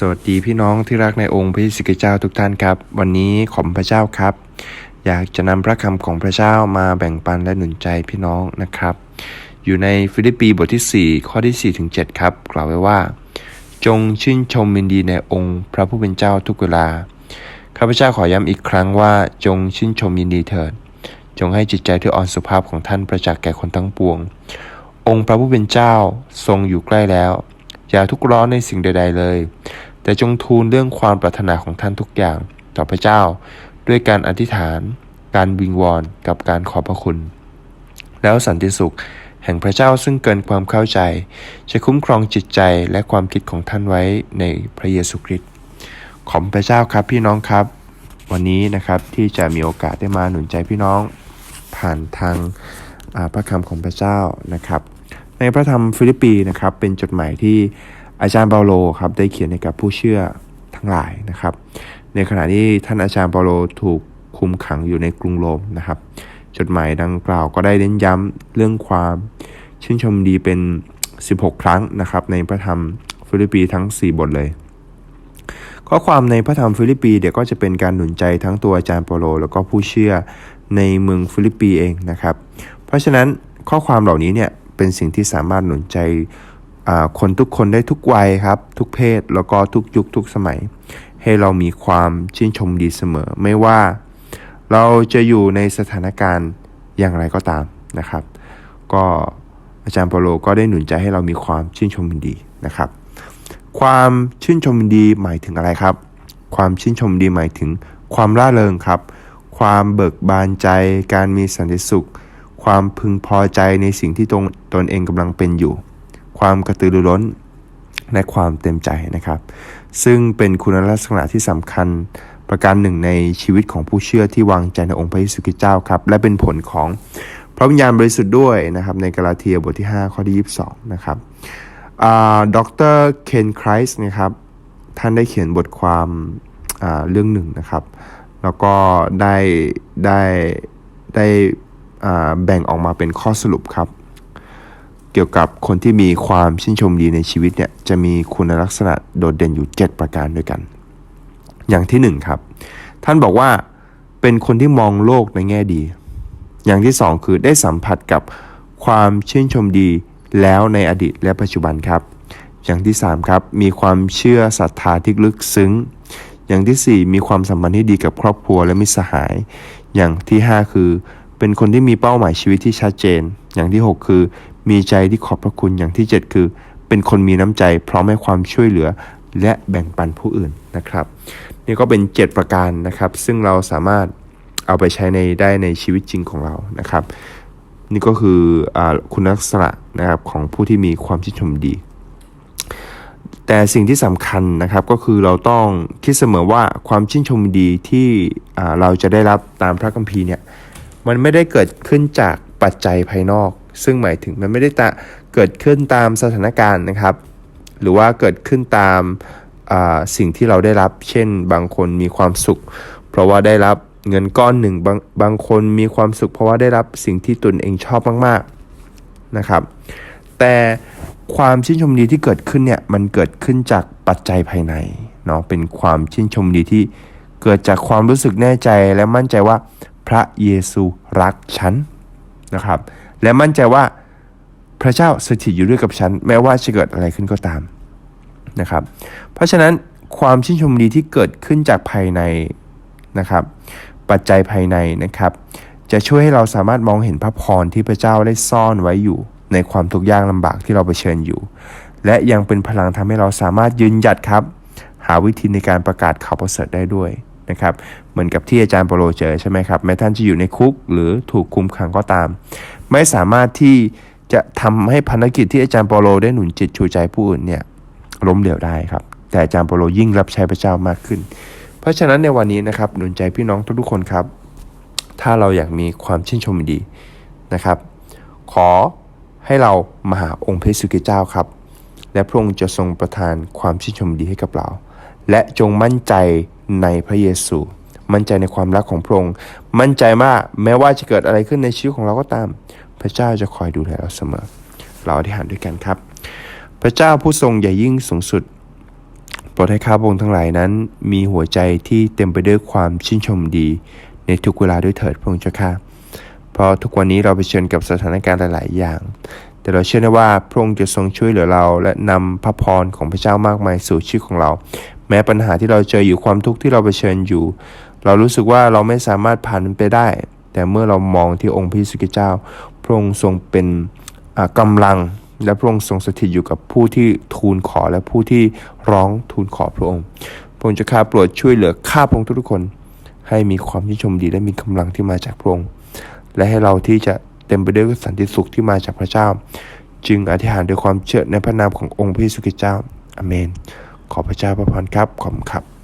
สวัสดีพี่น้องที่รักในองค์พระเยซูคริเจ้าทุกท่านครับ วันนี้ขอบพระเจ้าครับ อยากจะนำพระคำของพระเจ้ามาแบ่งปันและหนุนใจพี่น้องนะครับ อยู่ในฟิลิปปีบทที่ 4 ข้อที่4ถึง7ครับ กล่าวไว้ว่า จงชื่นชมยินดีในองค์พระผู้เป็นเจ้าทุกเวลาข้าพเจ้าขอย้ำอีกครั้งว่า จงชื่นชมยินดีเถิด จงให้จิตใจที่อ่อนสุภาพของท่านประจักษ์แก่คนทั้งปวง องค์พระผู้เป็นเจ้าทรงอยู่ใกล้แล้วอย่าทุกข์ร้อนในสิ่งใด ๆ เลย แต่จงทูลเรื่องความปรารถนาของท่านทุกอย่างต่อพระเจ้า ด้วยการอธิษฐาน การวิงวอนกับการขอบพระคุณ แล้วสันติสุข แห่งพระเจ้าซึ่งเกินความเข้าใจ จะคุ้มครองจิตใจและความคิดของท่านไว้ในพระเยซูคริสต์ขอบพระเจ้าครับพี่น้องครับ วันนี้นะครับที่จะมีโอกาสได้มาหนุนใจพี่น้องผ่านทางพระคำของพระเจ้านะครับ ในพระธรรมฟิลิปปีนะครับเป็นจดหมายที่ อาจารย์เปาโลครับได้เขียนให้กับผู้เชื่อทั้งหลายนะครับ ในขณะที่ท่านอาจารย์เปาโลถูกคุมขังอยู่ในกรุงโรมนะครับ จดหมายดังกล่าวก็ได้เน้นย้ำเรื่องความชื่นชมดีเป็น 16 ครั้งนะครับ ในพระธรรมฟิลิปปีทั้ง 4 บทเลยข้อความในพระธรรมฟิลิปปีเดี๋ยวก็จะเป็นการหนุนใจทั้งตัวอาจารย์เปาโล แล้วก็ผู้เชื่อในเมืองฟิลิปปีเองนะครับ เพราะฉะนั้นข้อความเหล่านี้เนี่ยเป็นสิ่งที่สามารถหนุนใจ คนทุกคนได้ทุกวัยครับ ทุกเพศแล้วก็ทุกยุคทุกสมัย ให้เรามีความชื่นชมดีเสมอ ไม่ว่าเราจะอยู่ในสถานการณ์อย่างไรก็ตามนะครับ ก็อาจารย์เปโลก็ได้หนุนใจให้เรามีความชื่นชมดีนะครับ ความชื่นชมดีหมายถึงอะไรครับ ความชื่นชมดีหมายถึงความร่าเริงครับ ความเบิกบานใจ การมีสันติสุข ความพึงพอใจในสิ่งที่ตนตนเองกำลังเป็นอยู่ ความกระตือรือร้นและความเต็มใจนะครับ ซึ่งเป็นคุณลักษณะที่สำคัญประการหนึ่งในชีวิตของผู้เชื่อที่วางใจในองค์พระเยซูคริสต์เจ้าครับ และเป็นผลของพระวิญญาณบริสุทธิ์ด้วยนะครับในกาลาเทียบทที่ 5 ข้อที่ 22 นะครับด็อกเตอร์เคนไครส์นะครับท่านได้เขียนบทความอ่าเรื่องหนึ่งนะครับ แล้วก็ได้ได้ได้อ่าแบ่งออกมาเป็นข้อสรุปครับ เกี่ยวกับคนที่มีความชื่นชมดีในชีวิตเนี่ยจะมีคุณลักษณะโดดเด่นอยู่ 7 ประการด้วยกัน อย่างที่ 1 ครับ ท่านบอกว่าเป็นคนที่มองโลกในแง่ดี อย่างที่ 2 คือได้สัมผัสกับความชื่นชมดีแล้วในอดีตและปัจจุบันครับ อย่างที่ 3 ครับ มีความเชื่อศรัทธาที่ลึกซึ้ง อย่างทีสี่4 มีความสัมพันธ์ที่ดีกับครอบครัวและมิตรสหาย อย่างที่ 5 คือเป็นคนที่มีเป้าหมายชีวิตที่ชัดเจน อย่างที่ 6 คือ มีใจที่ขอบพระคุณอย่างที่ 7 คือ เป็นคนมีน้ำใจ พร้อมให้ความช่วยเหลือและแบ่งปันผู้อื่นนะครับ นี่ก็เป็น 7 ประการนะครับ ซึ่งเราสามารถเอาไปใช้ในได้ในชีวิตจริงของเรานะครับ นี่ก็คืออคุณลักษณะนะครับของผู้ที่มีความชื่นชมดี แต่สิ่งที่สำคัญนะครับก็คือเราต้องคิดเสมอว่าความชื่นชมดีที่เราจะได้รับตามพระคัมภีร์เนี่ยมันไม่ได้เกิดขึ้นจากปัจจัยภายนอก ซึ่งหมายถึงมันไม่ได้ตะเกิดขึ้นตามสถานการณ์นะครับ หรือว่าเกิดขึ้นตามสิ่งที่เราได้รับ เช่นบางคนมีความสุข เพราะว่าได้รับเงินก้อนหนึ่งบางบางคนมีความสุข เพราะว่าได้รับสิ่งที่ตนเองชอบมากๆนะครับ แต่ความชื่นชมดีที่เกิดขึ้นเนี่ยมันเกิดขึ้นจากปัจจัยภายในเนาะเป็นความชื่นชมดีที่เกิดจากความรู้สึกแน่ใจและมั่นใจว่าพระเยซูรักฉันนะครับ และมั่นใจว่าพระเจ้าสถิตอยู่ด้วยกับฉัน แม้ว่าจะเกิดอะไรขึ้นก็ตามนะครับ เพราะฉะนั้นความชื่นชมดีที่เกิดขึ้นจากภายในนะครับ ปัจจัยภายในนะครับ จะช่วยให้เราสามารถมองเห็นพระพรที่พระเจ้าได้ซ่อนไว้อยู่ ในความทุกข์ยากลำบากที่เราเผชิญอยู่ และยังเป็นพลังทำให้เราสามารถยืนหยัดครับ หาวิธีในการประกาศข่าวประเสริฐได้ด้วยนะครับ เหมือนกับที่อาจารย์เปโลเจอใช่ไหมครับ แม้ท่านจะอยู่ในคุกหรือถูกคุมขังก็ตาม ไม่สามารถที่จะทำให้ภารกิจที่อาจารย์เปโลได้หนุนจิตชูใจผู้อื่นเนี่ยล้มเหลวได้ครับ แต่อาจารย์เปโลยิ่งรับใช้พระเจ้ามากขึ้น เพราะฉะนั้นในวันนี้นะครับหนุนใจพี่น้องทุกๆคนครับ ถ้าเราอยากมีความชื่นชมดีนะครับ ขอให้เรามาหาองค์พระเยซูคริสต์เจ้าครับ และพระองค์จะทรงประทานความชื่นชมดีให้กับเรา และจงมั่นใจในพระเยซู มั่นใจในความรักของพระองค์ มั่นใจว่าแม้ว่าจะเกิดอะไรขึ้นในชีวิตของเราก็ตาม พระเจ้าจะคอยดูแลเราเสมอ เราอธิษฐานด้วยกันครับ พระเจ้าผู้ทรงใหญ่ยิ่งสูงสุดโปรดให้ข้าพระองค์ทั้งหลายนั้น มีหัวใจที่เต็มไปด้วยความชื่นชมดี ในทุกเวลาด้วยเถิดพระองค์เจ้าข้าเพราะทุกวันนี้เราเผชิญกับสถานการณ์หลาย ๆ อย่าง แต่เราเชื่อได้ว่าพระองค์จะทรงช่วยเหลือเรา และนำพระพรของพระเจ้ามากมายสู่ชีวิตของเรา แม้ปัญหาที่เราเจออยู่ความทุกข์ที่เราเผชิญอยู่ เรารู้สึกว่าเราไม่สามารถผ่านมันไปได้ แต่เมื่อเรามองที่องค์พระเยซูคริสต์เจ้า พระองค์ทรงเป็นอ่ากำลังและพระองค์ทรงสถิตอยู่กับผู้ที่ทูลขอและผู้ที่ร้องทูลขอพระองค์ พระองค์จะข้าโปรดช่วยเหลือข้าพระองค์ทุกคน ให้มีความชื่นชมดีและมีกำลังที่มาจากพระองค์ และให้เราที่จะเต็มไปด้วยสันติสุขที่มาจากพระเจ้า จึงอธิษฐานด้วยความเชื่อในพระนามขององค์พระเยซูคริสต์เจ้า อเมน ขอพระเจ้าประพรครับ ขอบคุณครับ